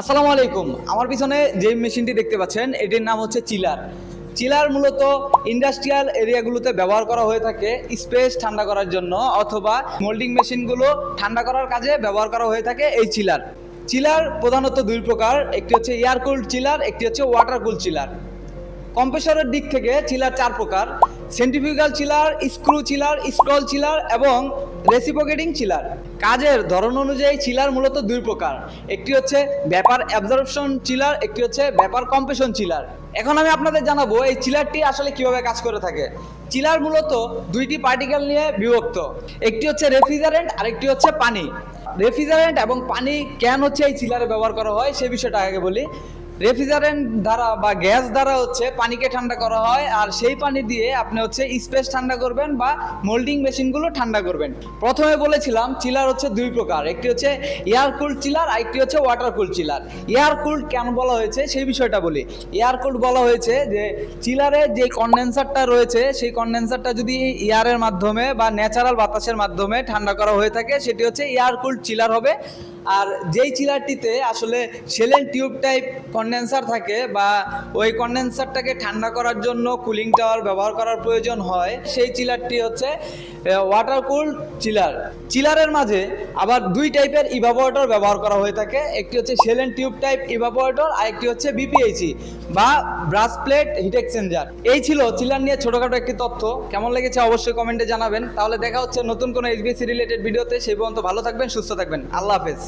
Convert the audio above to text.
আসসালামু আলাইকুম। আমার পিছনে যে মেশিনটি দেখতে পাচ্ছেন, এটির নাম হচ্ছে চিলার। চিলার মূলত ইন্ডাস্ট্রিয়াল এরিয়াগুলোতে ব্যবহার করা হয়ে থাকে স্পেস ঠান্ডা করার জন্য অথবা মোল্ডিং মেশিনগুলো ঠান্ডা করার কাজে ব্যবহার করা হয়ে থাকে এই চিলার। চিলার প্রধানত দুই প্রকার, একটি হচ্ছে এয়ার কুলড চিলার, একটি হচ্ছে ওয়াটার কুল চিলার। কম্প্রেসরের দিক থেকে চিলার চার প্রকার centrifugal chiller screw chiller scroll chiller এবং রেসিপোকেটিং চিলার। কাজের ধরন অনুযায়ী চিলার মূলত দুই প্রকার, একটি হচ্ছে ব্যাপার অ্যাবজর্পশন চিলার, একটি হচ্ছে ব্যাপার কম্প্রেশন চিলার। এখন আমি আপনাদের জানাব এই চিলারটি আসলে কীভাবে কাজ করে থাকে। চিলার মূলত দুইটি পার্টিকেল নিয়ে বিভক্ত, একটি হচ্ছে রেফ্রিজারেন্ট আরেকটি হচ্ছে পানি। রেফ্রিজারেন্ট এবং পানি কেন হচ্ছে এই চিলারে ব্যবহার করা হয় সে বিষয়টা আগে বলি। রেফ্রিজারেন্ট দ্বারা বা গ্যাস দ্বারা হচ্ছে পানিকে ঠান্ডা করা হয়, আর সেই পানি দিয়ে আপনি হচ্ছে স্পেস ঠান্ডা করবেন বা মোল্ডিং মেশিনগুলো ঠান্ডা করবেন। প্রথমে বলেছিলাম চিলার হচ্ছে দুই প্রকার, একটি হচ্ছে এয়ার কুল্ড চিলার আর একটি হচ্ছে water cool chiller air cooled কেন বলা হয়েছে? সেই বিষয়টা বলি। এয়ার কুল্ড বলা হয়েছে যে চিলারে যে কন্ডেন্সারটা রয়েছে, সেই কন্ডেন্সারটা যদি এয়ারের মাধ্যমে বা ন্যাচারাল বাতাসের মাধ্যমে ঠান্ডা করা হয়ে থাকে, সেটি হচ্ছে এয়ার কুল্ড চিলার হবে। আর যেই চিলারটিতে আসলে সেলেন টিউব টাইপ থাকে বা ওই কন্ডেন্সারটাকে ঠান্ডা করার জন্য কুলিং টাওয়ার ব্যবহার করার প্রয়োজন হয়, সেই চিলারটি হচ্ছে ওয়াটার কুল চিলার চিলারের মাঝে আবার দুই টাইপের ইভাপোরেটর ব্যবহার করা হয়ে থাকে, একটি হচ্ছে shell and tube type evaporator আর একটি হচ্ছে বিপিএইচি বা ব্রাশ প্লেট হিট এক্সচেঞ্জার এই ছিল চিলার নিয়ে ছোটখাটো একটি তথ্য। কেমন লেগেছে অবশ্যই কমেন্টে জানাবেন। তাহলে দেখা হচ্ছে নতুন কোনো এইচবিসি রিলেটেড ভিডিওতে সেই পর্যন্ত ভালো থাকবেন, সুস্থ থাকবেন। আল্লাহ হাফেজ।